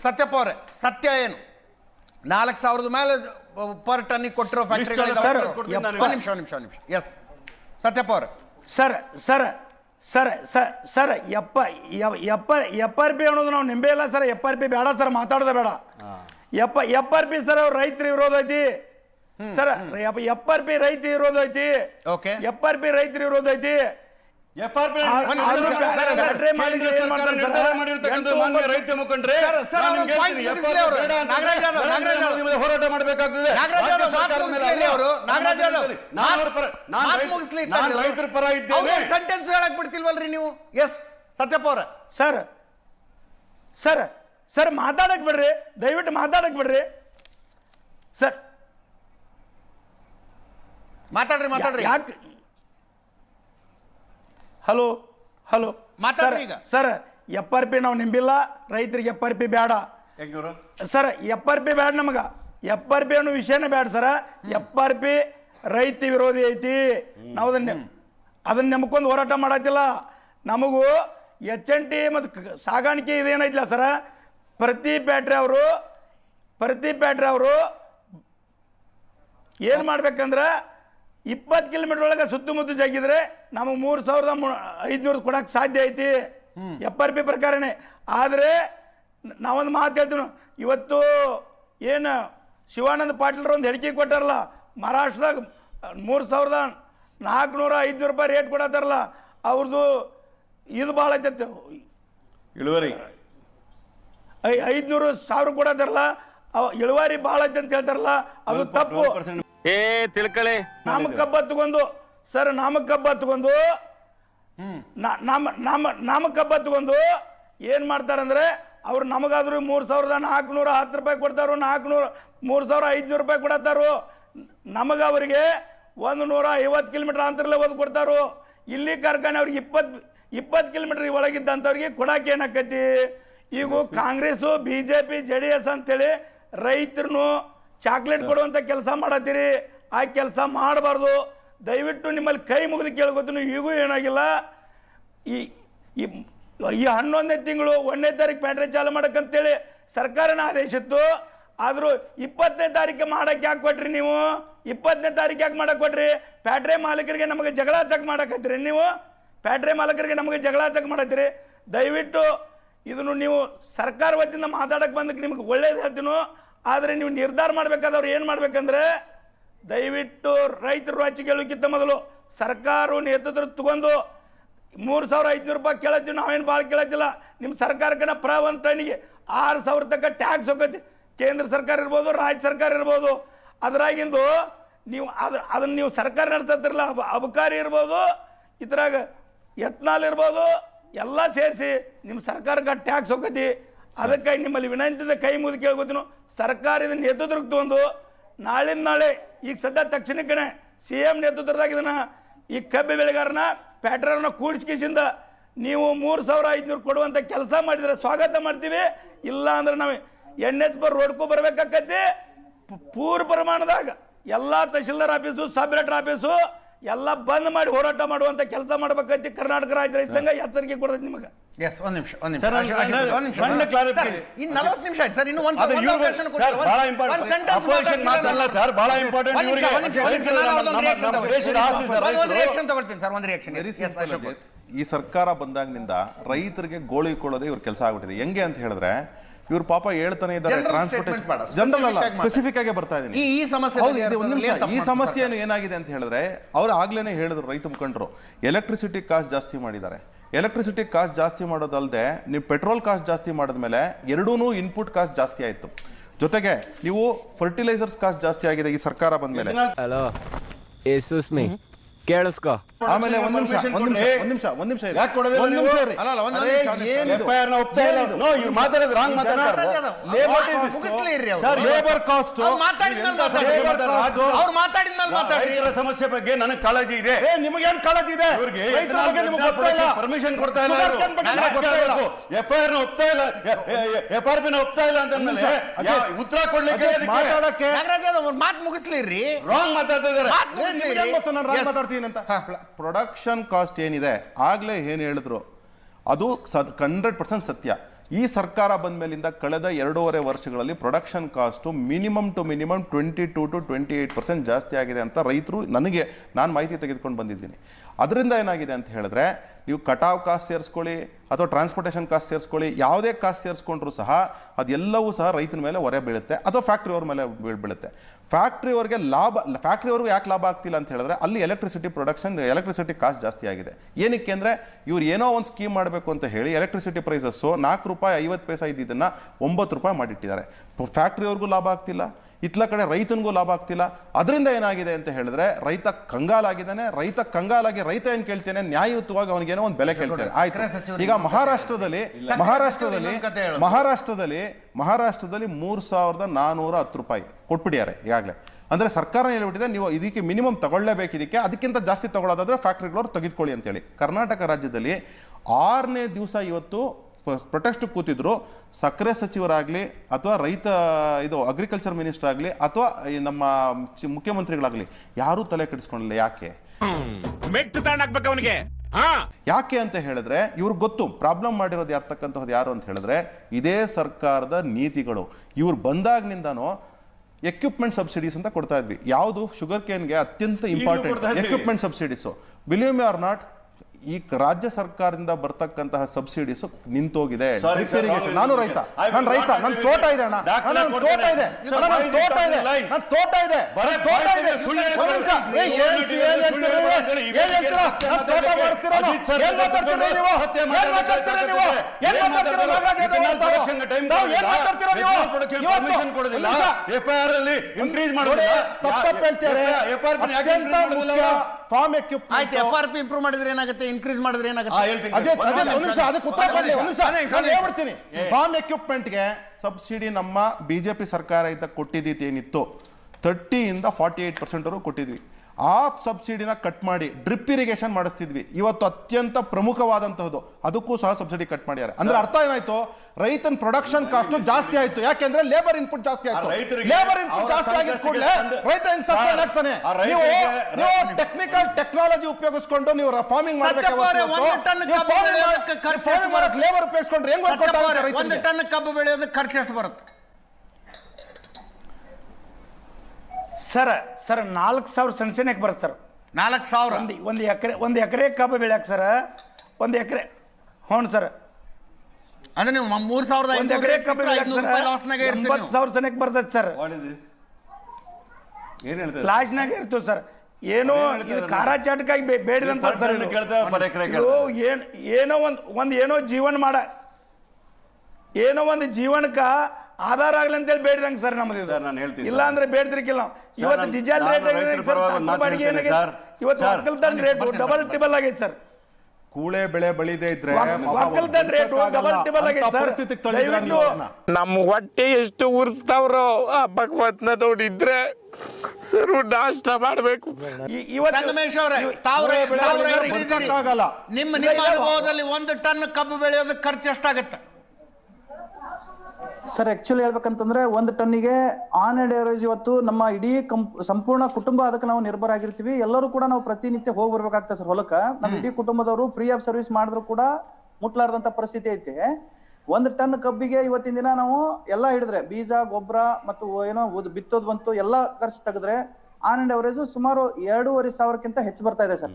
ಸತ್ಯಪ್ಪ ಅವರೇ ಸತ್ಯ ಏನು ನಾಲ್ಕು ಸಾವಿರದ ಮೇಲೆ ಪರ್ ಟನ್ನಿಗೆ ಕೊಟ್ಟಿರೋ ಫ್ಯಾಕ್ಟ್ರಿ List ಸರ್, ಕೊಡ್ತೀನಿ ನಾನು. ಒಂದು ನಿಮಿಷ ಒಂದು ನಿಮಿಷ ಒಂದು ನಿಮಿಷ ಎಸ್ ಸತ್ಯಪ್ಪ ಅವರೇ sir sir sir sir sir ಎಪ್ಪ ಎಪ್ಪ ಎಫ್ ಆರ್ ಪಿ ಅನ್ನೋದು ನಾವು ನಿಂಬೆ ಇಲ್ಲ ಸರ್ ಎಫ್ ಆರ್ ಪಿ ಬೇಡ ಸರ್ ಮಾತಾಡೋದೇ ಬೇಡ ಎಪ್ಪ ಎಫ್ ಆರ್ ಪಿ ಸರ್ ಅವ್ರು ರೈತರ ವಿರೋಧ ಐತಿ ಸರ್ ಎಫ್ ಆರ್ ಪಿ ರೈತ ವಿರೋಧ ಐತಿ Okay. ಎಫ್ ಆರ್ ಪಿ ರೈತರ ವಿರೋಧ ಐತಿ ರೈತ ಮುಖಂಡ್ರೆ ಹೋರಾಟ ಮಾಡಬೇಕಾಗ್ತದೆ. ರೈತರ ಪರ ಇದ್ದೇನೆ. ಸೆಂಟೆನ್ಸ್ ಹೇಳಕ್ ಬಿಡ್ತಿಲ್ವಲ್ರಿ ನೀವು? ಎಸ್ ಸತ್ಯಪ್ಪ ಅವ್ರ. ಸರ್ ಸರ್ ಸರ್ ಮಾತಾಡಕ್ ಬಿಡ್ರಿ. ದಯವಿಟ್ಟು ಮಾತಾಡಕ್ ಬಿಡ್ರಿ. ಸರ್. ಮಾತಾಡ್ರಿ ಮಾತಾಡ್ರಿ. ಯಾಕೆ ಹಲೋ ಹಲೋ. ಮಾತಾಡ್ರಿ ಈಗ. ಸರ್ ಎಫ್ ಆರ್ ಪಿ ನಾವು ನಿಂಬಿಲ್ಲ ರೈತರಿಗೆ ಎಫ್ ಆರ್ ಪಿ ಬೇಡ ಹೆಂಗವ್ರು? ಸರ್ ಎಫ್ ಆರ್ ಪಿ ಬೇಡ ನಮಗ. ಎಫ್ ಆರ್ ಪಿ ಅನ್ನೋ ವಿಷಯನೇ ಬೇಡ ಸರ. ಎಫ್ ಆರ್ ಪಿ ರೈತ ವಿರೋಧಿ ಐತಿ. ನಾವು ಅದನ್ನ ಅದನ್ನ ನಂಬ್ಕೊಂಡು ಹೋರಾಟ ಮಾಡತ್ತಿಲ್ಲ ನಮಗೂ ಎಚ್ ಎನ್ ಟಿ ಮತ್ತು ಸಾಗಾಣಿಕೆ ಇದೇನೈತಿಲ್ಲ ಸರ. ಪ್ರತಿ ಬ್ಯಾಟ್ರಿ ಅವರು ಪ್ರತಿ ಬ್ಯಾಟ್ರಿ ಅವರು ಏನು ಮಾಡ್ಬೇಕಂದ್ರೆ ಇಪ್ಪತ್ತು ಕಿಲೋಮೀಟರ್ ಒಳಗೆ ಸುತ್ತಮುತ್ತ ಜಗಿದ್ರೆ ನಮಗೆ ಮೂರು ಸಾವಿರದ ಐದುನೂರು ಕೊಡಕ್ಕೆ ಸಾಧ್ಯ ಐತಿ. ಎಫ್ ಆರ್ ಪಿ ಪ್ರಕಾರನೇ. ಆದರೆ ನಾವೊಂದು ಮಾತು ಹೇಳ್ತೀವಿ ಇವತ್ತು ಏನು ಶಿವಾನಂದ ಪಾಟೀಲ್ರು ಒಂದು ಹೇಳಿಕೆ ಕೊಟ್ಟಾರಲ್ಲ ಮಹಾರಾಷ್ಟ್ರದಾಗ ಮೂರು ಸಾವಿರದ ನಾಲ್ಕುನೂರ ಐದುನೂರು ರೂಪಾಯಿ ರೇಟ್ ಕೊಡತ್ತಾರಲ್ಲ ಅವ್ರದ್ದು ಇದು ಭಾಳ ಐತೆ ಇಳುವರಿ. ಐ ಐದುನೂರು ಸಾವಿರ ಕೊಡತ್ತಾರಲ್ಲ ಅವ ಇಳುವರಿ ಭಾಳ ಐತೆ ಅಂತ ಹೇಳ್ತಾರಲ್ಲ ಅದು ತಪ್ಪು. 12% ಏ ತಿಳ್ಕೊಳ್ಳಿ ನಾಮಕಬ್ಬ ತಗೊಂಡು ಸರ್ ನಾಮಕಬ್ಬ ತಗೊಂಡು ನಮ್ಮ ನಮ್ಮ ನಾಮ ನಾಮಕಬ್ಬ ತಗೊಂಡು ಏನು ಮಾಡ್ತಾರಂದ್ರೆ ಅವ್ರು ನಮಗಾದ್ರು ಮೂರು ಸಾವಿರದ ನಾಲ್ಕುನೂರ ಹತ್ತು ರೂಪಾಯಿ ಕೊಡ್ತಾರು ನಾಲ್ಕುನೂರ ಮೂರು ಸಾವಿರ ಐದುನೂರು ರೂಪಾಯಿ ಕೊಡತ್ತಾರು. ನಮಗೆ ಅವರಿಗೆ ಒಂದು ನೂರ ಐವತ್ತು ಕಿಲೋಮೀಟರ್ ಅಂತರಲ್ಲೇ ಓದ್ ಕೊಡ್ತಾರು. ಇಲ್ಲಿ ಕಾರ್ಖಾನೆ ಅವ್ರಿಗೆ ಇಪ್ಪತ್ತು ಇಪ್ಪತ್ತು ಕಿಲೋಮೀಟರ್ ಒಳಗಿದ್ದಂಥವ್ರಿಗೆ ಕೊಡಕ್ಕೆ ಏನಾಕತಿ ಈಗ Congress B J P J D S ಅಂತೇಳಿ ರೈತರನ್ನು ಚಾಕ್ಲೇಟ್ ಕೊಡುವಂಥ ಕೆಲಸ ಮಾಡತ್ತೀರಿ. ಆ ಕೆಲಸ ಮಾಡಬಾರ್ದು. ದಯವಿಟ್ಟು ನಿಮ್ಮಲ್ಲಿ ಕೈ ಮುಗಿದು ಕೇಳ್ಕೊತೀನಿ. ಈಗೂ ಏನಾಗಿಲ್ಲ. ಈ ಈ ಹನ್ನೊಂದನೇ ತಿಂಗಳು ಒಂದನೇ ತಾರೀಕು ಪ್ಯಾಟ್ರಿ ಚಾಲು ಮಾಡಕ್ಕಂತೇಳಿ ಸರ್ಕಾರನ ಆದೇಶಿತ್ತು ಆದರೂ ಇಪ್ಪತ್ತನೇ ತಾರೀಕು ಮಾಡಕ್ಕೆ ಯಾಕೆ ಕೊಟ್ರಿ ನೀವು? ಇಪ್ಪತ್ತನೇ ತಾರೀಕು ಯಾಕೆ ಮಾಡಕ್ಕೆ ಕೊಟ್ರಿ? ಪ್ಯಾಟ್ರಿ ಮಾಲೀಕರಿಗೆ ನಮಗೆ ಜಗಳ ಚಕ್ ಮಾಡಕತ್ತೀರಿ ನೀವು? ಪ್ಯಾಟ್ರಿ ಮಾಲೀಕರಿಗೆ ನಮಗೆ ಜಗಳ ಚಕ್ ಮಾಡತ್ತೀರಿ. ದಯವಿಟ್ಟು ಇದನ್ನು ನೀವು ಸರ್ಕಾರ ವತಿಯಿಂದ ಮಾತಾಡಕ್ಕೆ ಬಂದಕ್ಕೆ ನಿಮಗೆ ಒಳ್ಳೇದು ಹೇಳ್ತೀನೋ. ಆದರೆ ನೀವು ನಿರ್ಧಾರ ಮಾಡಬೇಕಾದವ್ರು ಏನು ಮಾಡಬೇಕಂದ್ರೆ ದಯವಿಟ್ಟು ರೈತರು ಹಚ್ಚಿಕೊಳ್ಳೋಕ್ಕಿಂತ ಮೊದಲು ಸರ್ಕಾರ ನೇತೃತ್ವ ತಗೊಂಡು ಮೂರು ಸಾವಿರ ಐದುನೂರು ರೂಪಾಯಿ ಕೇಳತ್ತೀವಿ, ನಾವೇನು ಭಾಳ ಕೇಳತ್ತಿಲ್ಲ. ನಿಮ್ಮ ಸರ್ಕಾರಕ್ಕನ ಪ್ರ ಒಂದು ಆರು ಸಾವಿರ ತನಕ ಟ್ಯಾಕ್ಸ್ ಹೋಗತ್ತೆ ಕೇಂದ್ರ ಸರ್ಕಾರ ಇರ್ಬೋದು, ರಾಜ್ಯ ಸರ್ಕಾರ ಇರ್ಬೋದು. ಅದರಾಗಿಂದು ನೀವು ಅದ್ರ ಅದನ್ನ ನೀವು ಸರ್ಕಾರ ನಡೆಸತ್ತಿರಲ್ಲ, ಅಬ ಅಬಕಾರಿ ಇರ್ಬೋದು, ಇದ್ರಾಗ ಯತ್ನಾಲ್ ಇರ್ಬೋದು, ಎಲ್ಲ ಸೇರಿಸಿ ನಿಮ್ಮ ಸರ್ಕಾರಕ್ಕೆ ಟ್ಯಾಕ್ಸ್ ಹೋಗತಿ. ಅದಕ್ಕಾಗಿ ನಿಮ್ಮಲ್ಲಿ ವಿನಂತಿದ, ಕೈ ಮುಗಿದು ಸರ್ಕಾರ ಇದನ್ನ ನೇತೃತ್ವಕ್ಕೆ ತಗೊಂಡು ನಾಳಿಂದ ನಾಳೆ, ಈಗ ಸದ್ಯ ತಕ್ಷಣಕ್ಕೆ ಸಿ ಎಂ ನೇತೃತ್ವದಾಗ ಇದನ್ನ ಈ ಕಬ್ಬು ಬೆಳೆಗಾರನ ಪ್ಯಾಟ್ರನ್ನ ಕೂಡಿಸ್ಕಿಸಿಂದ ನೀವು ಮೂರು ಸಾವಿರ ಐದುನೂರು ಕೊಡುವಂಥ ಕೆಲಸ ಮಾಡಿದ್ರೆ ಸ್ವಾಗತ ಮಾಡ್ತೀವಿ. ಇಲ್ಲ ಅಂದ್ರೆ ನಾವು ಎನ್ ಎಚ್ ಬರ್ ರೋಡ್ಗೂ ಬರ್ಬೇಕಾಕತಿ ಪೂರ್ ಪ್ರಮಾಣದಾಗ ಎಲ್ಲ ತಹಶೀಲ್ದಾರ್ ಆಫೀಸು, ಸಬ್ ಆಫೀಸು ಎಲ್ಲ ಬಂದ್ ಮಾಡಿ ಹೋರಾಟ ಮಾಡುವಂತ ಕೆಲಸ ಮಾಡ್ಬೇಕೈತಿ ಕರ್ನಾಟಕ ರಾಜ್ಯ ರೈತ ಸಂಘ ಎಚ್ಚರಿಕೆ ಕೊಡ್ತೈತಿ ನಿಮಗೆ. ಎಸ್ ಒಂದ್ ನಿಮಿಷ ಒಂದ್ ನಿಮಿಷ. ಸಣ್ಣ ಇನ್ನು ನಲವತ್ತು ನಿಮಿಷ ಆಯ್ತು. ಸರ್ ಇನ್ನು ಒಂದು ಅದು ಇವ್ರು ಬಹಳ ಇಂಪಾರ್ಟೆಂಟ್ ಅಪೋಸಿಷನ್ ಮಾತಲ್ಲ ಸರ್ ಬಹಳ ಇಂಪಾರ್ಟೆಂಟ್ ಇವರಿಗೆ. ನಮ್ಮ-. ದೇಶದ ಒಂದು ರಿಯಾಕ್ಷನ್ ತಗೊಳ್ತೀನಿ ಸರ್ ಒಂದು ರಿಯಾಕ್ಷನ್ ಎಸ್ ಅಶೋಕ್ ಈ ಸರ್ಕಾರ ಬಂದಾಗಿನಿಂದ ರೈತರಿಗೆ ಗೋಳಿ ಕೊಡೋದೇ ಇವ್ರ ಕೆಲಸ ಆಗ್ಬಿಟ್ಟಿದೆ. ಹೆಂಗೆ ಅಂತ ಹೇಳಿದ್ರೆ ಇವ್ರು ಪಾಪ ಹೇಳ್ತಾನೆ ಇದ್ದಾರೆ ಟ್ರಾನ್ಸ್ಪೋರ್ಟೇಷನ್ ಜನರಲ್ ಅಲ್ಲ. ಸ್ಪೆಸಿಫಿಕ್ ಆಗಿ ಬರ್ತಾ ಇದೀನಿ ಈ- ಈ ಸಮಸ್ಯೆ ಈ ಮಾಡ್ತಾರೆ. ಸಮಸ್ಯೆ ಸರ್? ಏನಾಗಿದೆ ಅಂತ ಹೇಳಿದ್ರೆ ಅವ್ರು ಆಗ್ಲೇನೆ ಹೇಳಿದ್ರು ರೈತ ಮುಖಂಡರು ಎಲೆಕ್ಟ್ರಿಸಿಟಿ ಕಾಸ್ಟ್ ಜಾಸ್ತಿ ಮಾಡಿದ್ದಾರೆ. ಎಲೆಕ್ಟ್ರಿಸಿಟಿ ಕಾಸ್ಟ್ ಜಾಸ್ತಿ ಮಾಡೋದಲ್ಲದೆ ನೀವು ಪೆಟ್ರೋಲ್ ಕಾಸ್ಟ್ ಜಾಸ್ತಿ ಮಾಡಿದ್ಮೇಲೆ ಎರಡೂ ಇನ್ಪುಟ್ ಕಾಸ್ಟ್ ಜಾಸ್ತಿ ಆಯಿತು. ಜೊತೆಗೆ ನೀವು ಫರ್ಟಿಲೈಸರ್ಸ್ ಕಾಸ್ಟ್ ಜಾಸ್ತಿ ಆಗಿದೆ ಈ ಸರ್ಕಾರ ಏ ಸುಸ್ಮಿ. ಕೇಳಿಸ್ಕೋ ಆಮೇಲೆ ಒಂದ್ ನಿಮಿಷ ಒಂದ್ ನಿಮಿಷ. ಒಂದ್ ನಿಮಿಷ ಒಂದ್ ನಿಮಿಷ ಯಾಕೆ ಕೊಡೋದಿಲ್ಲ ಒಂದ್? ನಿಮಿಷ ಇರಿ. ಅಲ್ಲ, ಅಲ್ಲ, ಒಂದ್ ನಿಮಿಷ, ಒಂದ್ ನಿಮಿಷ. ಏನಿದು? FIR ನ ಒಪ್ತಾ ಇಲ್ಲ. ನೋ No, ಇವ್ರು ಮಾತಾಡೋದು wrong ಮಾತಾಡ್ತಾರೆ. Labor ಅವ್ರು ಮುಗಿಸ್ಲಿ ಇರ್ರಿ ಅವ್ರು. ಸರ್ ಲೇಬರ್ ಕಾಸ್ಟ್ ಅವ್ರು ಮಾತಾಡಿದ್ಮೇಲೆ ಮಾತಾಡಿ Labor cost. ಅವ್ರು ಮಾತಾಡಿದ್ಮೇಲೆ ಮಾತಾಡಿ ರೈತರ ಸಮಸ್ಯೆ ಬಗ್ಗೆ ನನಗೆ ಕಾಳಜಿ ಇದೆ ಏ ಏನ್ ಕಾಳಜಿ ಇದೆ ಇವ್ರಿಗೆ ರೈತರ ಬಗ್ಗೆ ನಿಮಗೆ ಗೊತ್ತಾ ಇಲ್ಲ ಪರ್ಮಿಷನ್ ಕೊಡ್ತಾ ಇಲ್ಲ ಎಫ್ ಆರ್ ಬಗ್ಗೆ ನಿಮ್ಗೆ ಗೊತ್ತಾ ಇಲ್ಲ ಎಫ್ಐಆರ್ನ ಒಪ್ತಾ ಇಲ್ಲ ಎಫ್ ಆರ್ ಪಿ ನ ಒಪ್ತಾ ಇಲ್ಲ ಅಂತ ಒಂದ್ ನಿಮಿಷ. ಅಜಯ್, ಉತ್ತರ ಕೊಡ್ಲಿಕ್ಕೆ ಮಾತಾಡಕ್ಕೆ ನಾಗರಾಜ್ ಯಾದವ್ ಅವ್ರು ಮಾತು ಮುಗಿಸ್ಲಿ ಇರ್ರಿ ರಾಂಗ್ ಮಾತಾಡ್ತಾ ಇದಾರೆ ಮಾತ್ ಏ, ಮುಗಿಸ್ಲಿ ಇರ್ರಿ. ಗೊತ್ತು ನಾನು ರಾಂಗ್ Yes. ಮಾತಾಡ್ತೀನಿ ಅಂತ ಪ್ರೊಡಕ್ಷನ್ ಕಾಸ್ಟ್ ಏನಿದೆ? ಆಗ್ಲೇ ಏನು ಹೇಳಿದ್ರು? ಅದು ಹಂಡ್ರೆಡ್ ಪರ್ಸೆಂಟ್ ಸತ್ಯ. ಈ ಸರ್ಕಾರ ಬಂದ ಮೇಲಿಂದ ಕಳೆದ ಎರಡೂವರೆ ವರ್ಷಗಳಲ್ಲಿ production cost minimum to minimum twenty two two twenty eight percent ಜಾಸ್ತಿ ಆಗಿದೆ ಅಂತ ರೈತರು ನನಗೆ, ನಾನು ಮಾಹಿತಿ ತೆಗೆದುಕೊಂಡು ಬಂದಿದ್ದೀನಿ. ಅದರಿಂದ ಏನಾಗಿದೆ ಅಂತ ಹೇಳಿದ್ರೆ ನೀವು ಕಟಾವ್ ಕಾಸ್ಟ್ ಸೇರಿಸ್ಕೊಳ್ಳಿ ಅಥವಾ ಟ್ರಾನ್ಸ್ಪೋರ್ಟೇಷನ್ ಕಾಸ್ಟ್ ಸೇರಿಸ್ಕೊಳ್ಳಿ, ಯಾವುದೇ ಕಾಸ್ಟ್ ಸೇರಿಸ್ಕೊಂಡ್ರೂ ಸಹ ಅದೆಲ್ಲವೂ ಸಹ ರೈತನ ಮೇಲೆ ಹೊರೆ ಬೀಳುತ್ತೆ ಅಥವಾ ಫ್ಯಾಕ್ಟ್ರಿಯವ್ರ ಮೇಲೆ ಬೀಳ್- ಬೀಳುತ್ತೆ. ಫ್ಯಾಕ್ಟ್ರಿಯವ್ರಿಗೆ ಲಾಭ ಫ್ಯಾಕ್ಟ್ರಿಯವ್ರಿಗೂ ಯಾಕೆ ಲಾಭ ಆಗ್ತಿಲ್ಲ ಅಂತ ಹೇಳಿದ್ರೆ ಅಲ್ಲಿ ಎಲೆಕ್ಟ್ರಿಸಿಟಿ ಪ್ರೊಡಕ್ಷನ್ ಎಲೆಕ್ಟ್ರಿಸಿಟಿ ಕಾಸ್ಟ್ ಜಾಸ್ತಿ ಆಗಿದೆ. ಏನಕ್ಕೆ ಅಂದರೆ ಇವ್ರು ಏನೋ ಒಂದು ಸ್ಕೀಮ್ ಮಾಡಬೇಕು ಅಂತ ಹೇಳಿ ಎಲೆಕ್ಟ್ರಿಸಿಟಿ ಪ್ರೈಸಸ್ಸು ನಾಲ್ಕು ರೂಪಾಯಿ ಐವತ್ತು ಪೈಸಾ ಇದ್ದಿದ್ದನ್ನು ಒಂಬತ್ತು ರೂಪಾಯಿ ಮಾಡಿಟ್ಟಿದ್ದಾರೆ. ಫ್ಯಾಕ್ಟ್ರಿಯವ್ರಿಗೂ ಲಾಭ ಆಗ್ತಿಲ್ಲ. ಇತ್ಲ ಕಡೆ ರೈತನಿಗೂ ಲಾಭ ಆಗ್ತಿಲ್ಲ. ಅದರಿಂದ ಏನಾಗಿದೆ ಅಂತ ಹೇಳಿದ್ರೆ ರೈತ ಕಂಗಾಲಾಗಿದ್ದಾನೆ ರೈತ ಕಂಗಾಲಾಗಿ ರೈತ ಏನ್ ಕೇಳ್ತೇನೆ ನ್ಯಾಯಯುತವಾಗಿ ಅವನಿಗೇನೋ ಒಂದು ಬೆಲೆ ಕೇಳ್ತೇನೆ. ಆಯ್ತು. ಈಗ ಮಹಾರಾಷ್ಟ್ರದಲ್ಲಿ ಮಹಾರಾಷ್ಟ್ರದಲ್ಲಿ. ಮಹಾರಾಷ್ಟ್ರದಲ್ಲಿ ಮಹಾರಾಷ್ಟ್ರದಲ್ಲಿ ಮೂರು ಸಾವಿರದ ನಾನೂರ ಹತ್ತು ರೂಪಾಯಿ ಕೊಟ್ಬಿಟ್ಟಿದ್ದಾರೆ ಈಗಾಗಲೇ. ಅಂದ್ರೆ ಸರ್ಕಾರ ಹೇಳ್ಬಿಟ್ಟಿದೆ ನೀವು ಇದಕ್ಕೆ ಮಿನಿಮಮ್ ತಗೊಳ್ಳೇಬೇಕು ಇದಕ್ಕೆ ಅದಕ್ಕಿಂತ ಜಾಸ್ತಿ ತಗೊಳ್ಳೋದಾದ್ರೆ ಫ್ಯಾಕ್ಟ್ರಿಗಳವ್ರು ತೆಗೆದುಕೊಳ್ಳಿ ಅಂತೇಳಿ. ಕರ್ನಾಟಕ ರಾಜ್ಯದಲ್ಲಿ ಆರನೇ ದಿವಸ ಇವತ್ತು ಪ್ರೊಟೆಸ್ಟ್ ಕೂತಿದ್ರು ಸಕ್ಕರೆ ಸಚಿವರಾಗ್ಲಿ ಅಥವಾ ರೈತ ಇದು ಅಗ್ರಿಕಲ್ಚರ್ ಮಿನಿಸ್ಟರ್ ಆಗಲಿ ಅಥವಾ ನಮ್ಮ ಮುಖ್ಯಮಂತ್ರಿಗಳಾಗಲಿ ಯಾರೂ ತಲೆ ಕೆಡಿಸ್ಕೊಂಡಿಲ್ಲ ಯಾಕೆ? ಅವನಿಗೆ. ಹಾ. ಯಾಕೆ ಅಂತ ಹೇಳಿದ್ರೆ ಇವ್ರಿಗೆ ಗೊತ್ತು ಪ್ರಾಬ್ಲಮ್ ಮಾಡಿರೋದು ಯಾರ್ತಕ್ಕಂಥದ್ದು ಯಾರು ಅಂತ ಹೇಳಿದ್ರೆ ಇದೇ ಸರ್ಕಾರದ ನೀತಿಗಳು. ಇವ್ರು ಬಂದಾಗ್ನಿಂದನೂ ಎಕ್ವಿಪ್ಮೆಂಟ್ ಸಬ್ಸಿಡೀಸ್ ಅಂತ ಕೊಡ್ತಾ ಇದ್ವಿ. ಯಾವುದು? ಶುಗರ್ ಕೇನ್ಗೆ ಅತ್ಯಂತ ಇಂಪಾರ್ಟೆಂಟ್. ಎಕ್ವಿಪ್ಮೆಂಟ್ ಸಬ್ಸಿಡೀಸು ಬಿಲಿಯಮ್ ಆರ್ ನಾಟ್ ಈ ರಾಜ್ಯ ಸರ್ಕಾರದಿಂದ ಬರ್ತಕ್ಕಂತಹ ಸಬ್ಸಿಡೀಸ್ ನಿಂತೋಗಿದೆ. ನಾನು ರೈತ I ನನ್ನ ರೈತ ನನ್ನ ತೋಟ ಇದೆ ಅಣ್ಣ ನನ್ನ ತೋಟ ಇದೆ ನನ್ನ ತೋಟ ಇದೆ? ನನ್ನ ತೋಟ ಇದೆ ತೋಟ ಇದೆ ಏನ್ ಹೇಳ್ತಾರೆ. ನನ್ನ ತೋಟ ಮಾಡಿಸ್ತೀರಾ? ಏನ್ ಮಾತಾಡ್ತೀರಾ ನೀವು? ಏನ್ ಮಾಡ್ತಾರೆ. ಮಾತಾಡ್ತೀರಾ ನೀವು? ಏನ್ ಮಾತಾಡ್ತೀರಾ? ನಾಗರಾಜ್ ಕೊಡೋದಿಲ್ಲ. FIR ಅಲ್ಲಿ ಇನ್ಕ್ರೀಸ್ ಮಾಡೋದಿಲ್ಲ. ತಪ್ಪು ತಪ್ಪು ಹೇಳ್ತಾರೆ ಫಾರ್ಮ್ ಎಕ್ವಿಪ್ಮೆಂಟ್ ಆಯ್ತು ಎಫ್ ಆರ್ ಪಿ ಇಂಪ್ರೂವ್ ಮಾಡಿದ್ರೆ ಏನಾಗುತ್ತೆ? ಇನ್ಕ್ರೀಸ್ ಮಾಡಿದ್ರೆ ಏನಾಗುತ್ತೆ? ಒಂದ್ ನಿಮಿಷ. ಅದಕ್ಕೆ ಉತ್ತರ ಕೊಡ್ಲಿ ಒಂದು ನಿಮಿಷ. ನಾನು ಅದೇ. ಹೇಳ್ಬಿಡ್ತೀನಿ. ಫಾರ್ಮ್ ಎಕ್ವಿಪ್ಮೆಂಟ್ಗೆ ಸಬ್ಸಿಡಿ ನಮ್ಮ ಬಿಜೆಪಿ ಸರ್ಕಾರ ಇದ್ದ ಕೊಟ್ಟಿದ್ದೀತಿ ಏನಿತ್ತು ತರ್ಟಿಯಿಂದ ಫಾರ್ಟಿ ಏಟ್ ಪರ್ಸೆಂಟ್ ಅವರು ಕೊಟ್ಟಿದ್ವಿ. ಆ ಸಬ್ಸಿಡಿನ ಕಟ್ ಮಾಡಿ ಡ್ರಿಪ್ ಇರಿಗೇಷನ್ ಮಾಡಿಸ್ತಿದ್ವಿ. ಇವತ್ತು ಅತ್ಯಂತ ಪ್ರಮುಖವಾದಂತಹದ್ದು. ಅದಕ್ಕೂ ಸಹ ಸಬ್ಸಿಡಿ ಕಟ್ ಮಾಡಿದ್ದಾರೆ ಅಂದ್ರೆ ಅರ್ಥ ಏನಾಯ್ತು? ರೈತನ ಪ್ರೊಡಕ್ಷನ್ ಕಾಸ್ಟ್ ಜಾಸ್ತಿ ಆಯ್ತು. ಯಾಕೆಂದ್ರೆ ಲೇಬರ್ ಇನ್ಪುಟ್ ಜಾಸ್ತಿ ಆಯ್ತು. ಲೇಬರ್ ಇನ್ಪುಟ್ ಜಾಸ್ತಿ ಆಗಿದ ಕೂಡಲೇ ರೈತ ಹೆಂಗ್ ಸಸ್ಟೈನ್ ಆಗ್ತಾನೆ ನೀವು ಟೆಕ್ನಿಕಲ್ ಟೆಕ್ನಾಲಜಿ ಉಪಯೋಗಿಸ್ಕೊಂಡು ನೀವು ಫಾರ್ಮಿಂಗ್ ಮಾಡಬೇಕು? ಲೇಬರ್ ಉಪಯೋಗಿಸ್ಕೊಂಡ್ರೆ ಹೆಂಗ್ ಒಂದು ಟನ್ ಕಬ್ಬು ಬೆಳೆಯೋದಕ್ಕೆ ಖರ್ಚು ಎಷ್ಟು ಬರುತ್ತೆ? ಸರ್ ಸರ್ ನಾಲ್ಕು ಸಾವಿರ ಸೆಣಸೆನಕ್ಕೆ ಬರುತ್ತೆ ಸರ್. ನಾಲ್ಕು ಸಾವಿರ? ಒಂದು ಒಂದು ಎಕರೆ ಒಂದು ಎಕರೆ ಕಬ್ಬು ಬೆಳ್ಯಾಕ ಸರ್ ಒಂದು ಎಕರೆ. ಹ್ಞೂ ಸರ್. ಅಂದ್ರೆ ನೀವು ಮೂರು ಸಾವಿರದ ಒಂದು ಎಕರೆ ಕಬ್ಬು ಲಾಸ್ನಾಗೆ ಇರ್ತೀರಿ ಎಂಬತ್ತು. ಸಾವಿರ ಸೆನಕ್ಕೆ ಬರ್ತದೆ ಸರ್? ಏನ್ ಹೇಳ್ತಾರೆ ಲಾಸ್ಟ್ನಾಗ ಇರ್ತೀವಿ ಸರ್. ಏನೋ ಇದು ಬೇ- ಬೇಡಿದಂತ ಸರ್. ಏನ್ ಏನೋ ಒಂದು ಒಂದು ಏನೋ ಜೀವನ ಮಾಡ. ಏನೋ ಒಂದು ಜೀವನಕ್ಕ ಆಧಾರ ಆಗ್ಲಿ ಅಂತೇಳಿ ಬೇಡಿದಂಗೆ ಸರ್ ನಮ್ದು ಇದು. ಸರ್, ನಾನು ಹೇಳ್ತೀನಿ ಇಲ್ಲ ಅಂದ್ರೆ ಬೇಡ್ತಿರ್ಕಿಲ್ಲ ಇವತ್ತು ಡಿಜಲ್ ರೇಟ್. ಇವತ್ತು ಒಕ್ಕಲ್ತನ ರೇಟ್ ಡಬಲ್ ಟಿಬಲ್ ಆಗೈತೆ ಸರ್ ಕೂಳೆ ಬೆಳೆ ಬಳಿದೆ ಇದ್ರೆ ಒಕ್- ಒಕ್ಕಲ್ತನ ರೇಟು ಡಬಲ್ ಟಿಬಲ್ ಆಗೈತೆ ಅಂತ ಸರ್. ಪರಿಸ್ಥಿತಿಗೆ ತಳ್ಳಿದ್ರ ನೀವು ನಮ್ಮ ಹೊಟ್ಟೆ ಎಷ್ಟು ಉರ್ಸ್ತಾವ್ರೋ ಆ ಭಗವತ್ನ ನೋಡಿದ್ರೆ ಸರು ನಾಷ್ಟ ಮಾಡ್ಬೇಕು. ನಿಮ್ಮ ನಿಮ್ಮ. ಅನುಭವದಲ್ಲಿ ಒಂದು ಟನ್ ಕಬ್ಬು ಬೆಳೆಯೋದಕ್ಕೆ ಖರ್ಚು ಎಷ್ಟಾಗುತ್ತೆ ಸರ್ ಆಕ್ಚುಲಿ ಹೇಳ್ಬೇಕಂತಂದ್ರೆ ಒಂದು ಟನ್ನಿಗೆ ಆನ್ ಅಂಡ್ ಅವರೇಜ್ ಇವತ್ತು ನಮ್ಮ ಇಡೀ ಕಂಪ್ ಸಂಪೂರ್ಣ ಕುಟುಂಬ ಅದಕ್ಕೆ ನಾವು ನಿರ್ಭರ ಆಗಿರ್ತೀವಿ. ಎಲ್ಲರೂ ಕೂಡ ನಾವು ಪ್ರತಿನಿತ್ಯ ಹೋಗಿ ಬರ್ಬೇಕಾಗ್ತದೆ ಸರ್ ಹೊಲಕ್ಕ. ನಮ್ಮ ಇಡೀ ಕುಟುಂಬದವರು ಫ್ರೀ ಆಫ್ ಸರ್ವಿಸ್ ಮಾಡಿದ್ರು ಕೂಡ ಮುಟ್ಲಾರ್ದಂತ ಪರಿಸ್ಥಿತಿ ಐತೆ. ಒಂದ್ ಟನ್ ಕಬ್ಬಿಗೆ ಇವತ್ತಿನ ದಿನ ನಾವು ಎಲ್ಲಾ ಹಿಡಿದ್ರೆ ಬೀಜ ಗೊಬ್ಬರ ಮತ್ತು ಏನೋ ಬಿತ್ತೋದ್ ಬಂತು ಎಲ್ಲಾ ಖರ್ಚು ತೆಗೆದ್ರೆ ಆನ್ ಅಂಡ್ ಅವರೇಜ್ ಸುಮಾರು ಎರಡೂವರೆ ಸಾವಿರಕ್ಕಿಂತ ಹೆಚ್ಚು ಬರ್ತಾ ಇದೆ ಸರ್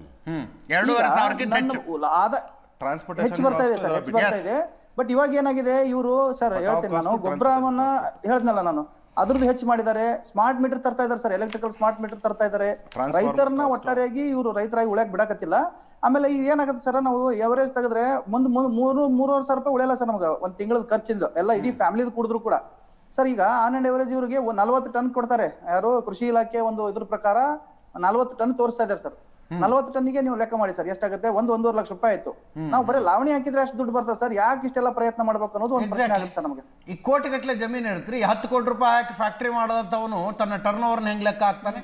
ಹೆಚ್ಚು. ಬರ್ತಾ ಇದೆ ಸರ್ ಹೆಚ್ಚು ಬರ್ತಾ ಇದೆ. ಬಟ್ ಇವಾಗ ಏನಾಗಿದೆ ಇವರು ಸರ್ ಹೇಳ್ತೀನಿ ನಾನು ಗೊಬ್ಬರವನ್ನ ಹೇಳ್ದ್ನಲ್ಲ ನಾನು ಅದ್ರದ್ದು ಹೆಚ್ಚು ಮಾಡಿದ್ದಾರೆ ಸ್ಮಾರ್ಟ್ ಮೀಟರ್ ತರ್ತಾ ಇದ್ದಾರೆ ಸರ್ ಎಲೆಕ್ಟ್ರಿಕಲ್ ಸ್ಮಾರ್ಟ್ ಮೀಟರ್ ತರ್ತಾ ಇದ್ದಾರೆ. ರೈತರನ್ನ. ಒಟ್ಟಾರೆಯಾಗಿ ಇವರು ರೈತರಾಗಿ ಉಳಿಯಕ್ ಬಿಡಕತ್ತಿಲ್ಲ. ಆಮೇಲೆ ಈಗ ಏನಾಗುತ್ತೆ ಸರ್ ನಾವು ಎವರೇಜ್ ತೆಗೆದ್ರೆ ಮುಂದ್ ಮೂರು ಮೂರುವರೆ ಸಾವಿರ ರೂಪಾಯಿ ಉಳಿಯಲ್ಲ ಸರ್ ನಮ್ಗೆ ಒಂದ್ ತಿಂಗಳದ ಖರ್ಚಿಂದ ಎಲ್ಲ ಇಡೀ ಫ್ಯಾಮಿಲಿದು ಕುಡಿದ್ರು ಕೂಡ. ಸರ್ ಈಗ ಆನ್ ಅಂಡ್ ಎವರೇಜ್ ಇವರಿಗೆ ನಲ್ವತ್ತು ಟನ್ ಕೊಡ್ತಾರೆ. ಯಾರು ಕೃಷಿ ಇಲಾಖೆ ಒಂದು ಇದ್ರ ಪ್ರಕಾರ ನಲ್ವತ್ತು ಟನ್ ತೋರಿಸ್ತಾ ಇದ್ದಾರೆ ಸರ್ ನಲ್ವತ್ತು ಟನ್ನಿಗೆ ನೀವು ಲೆಕ್ಕ ಮಾಡಿ ಸರ್ ಎಷ್ಟಾಗುತ್ತೆ? ಒಂದ್ ಒಂದೂವರೆ ಲಕ್ಷ ರೂಪಾಯಿ ಆಯ್ತು. ನಾವು ಬರೀ ಲಾವಣಿ ಹಾಕಿದ್ರೆ ಅಷ್ಟು ದುಡ್ಡು ಬರ್ತದೆ ಸರ್ ಯಾಕೆ ಇಷ್ಟೆಲ್ಲ ಪ್ರಯತ್ನ ಮಾಡ್ಬೇಕು ಅನ್ನೋದು ಒಂದು ಪ್ರಶ್ನೆ ಆಗುತ್ತೆ ಸರ್ ನಮಗೆ. ಈ ಕೋಟಿಗಟ್ಟಲೆ ಜಮೀನು ಇರ್ತ್ರಿ ಹತ್ತು ಕೋಟಿ ರೂಪಾಯಿ ಹಾಕಿ ಫ್ಯಾಕ್ಟ್ರಿ ಮಾಡದಂತವನು ತನ್ನ ಟರ್ನ್ ಓವರ್ನ ಹೆಂಗ್ ಲೆಕ್ಕ ಹಾಕ್ತಾನೆ?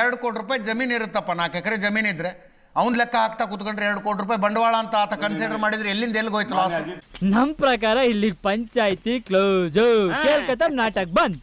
ಎರಡು ಕೋಟಿ ರೂಪಾಯಿ ಜಮೀನು ಇರುತ್ತಪ್ಪ ನಾಲ್ಕು ಎಕರೆ ಜಮೀನು ಇದ್ರೆ. ಅವ್ನ್ ಲೆಕ್ಕ ಹಾಕ್ತಾ ಕೂತ್ಕೊಂಡ್ರೆ ಎರಡು ಕೋಟಿ ರೂಪಾಯಿ ಬಂಡವಾಳ ಅಂತ ಆತ ಕನ್ಸಿಡರ್ ಮಾಡಿದ್ರೆ ಎಲ್ಲಿಂದ ಎಲ್ಲಿಗೆ ಹೋಯ್ತು ಲಾಸ್ ನಮ್ ಪ್ರಕಾರ ಇಲ್ಲಿಗೆ ಪಂಚಾಯಿತಿ ಕ್ಲೋಸ್ ಕೇಳ್ಕತ್ತ ನಾಟಕ್ ಬಂದ್.